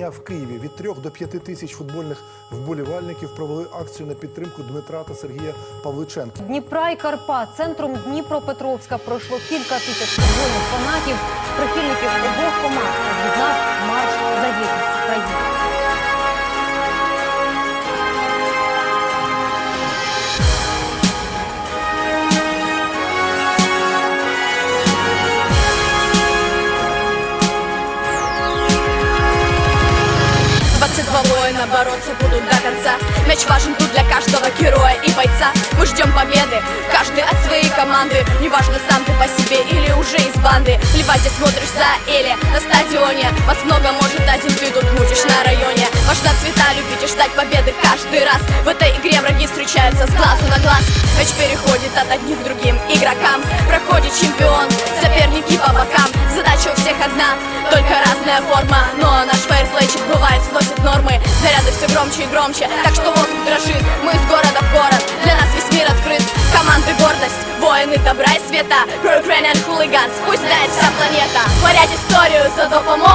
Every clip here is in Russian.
дня в Києві від 3 до 5 тисяч футбольних вболівальників провели акцію на підтримку Дмитра та Сергія Павличенка. Дніпра і Карпат центром Дніпропетровська пройшло кілька тисяч футбольних фанатів, прихильників Воина бороться будут до конца. Мяч важен тут для каждого героя и бойца. Мы ждем победы, каждый от своей команды. Неважно сам ты по себе или уже из банды. Плевать, где смотришь за или на стадионе. Вас много может один ты тут мутишь на районе. Важно цвета любить и ждать победы каждый раз. В этой игре враги встречаются с глазу на глаз. Мяч переходит от одних к другим игрокам. Проходит чемпион, соперники по бокам. Задача у всех одна, только громче и громче, так что воздух дрожит Мы из города в город, для нас весь мир открыт. Команды гордость, воины добра и света. Pro Ukrainian Hooligans, пусть знает вся планета. Творять историю за допомогою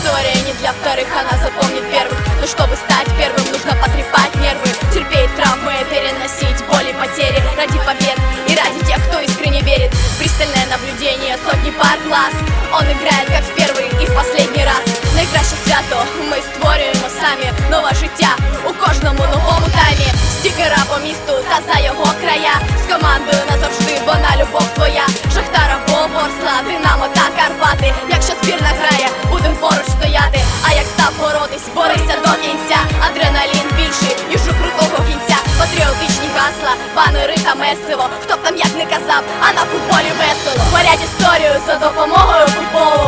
История не для вторых, она запомнит первых Но чтобы стать первым, нужно потрепать нервы Терпеть травмы, переносить боли, потери Ради побед и ради тех, кто искренне верит Пристальное наблюдение, сотни пар глаз Он играет как в первый і в последній раз Найкраще свято ми створюємо самі Нове життя у кожному новому таймі Стікера по місту та за його края З командою назавжди, вона любов твоя До кінця. Адреналін більший, ніж у крутого кінця Патріотичні гасла, банери та месиво. Хто б там як не казав, а на футболі весело. Творять історію за допомогою футболу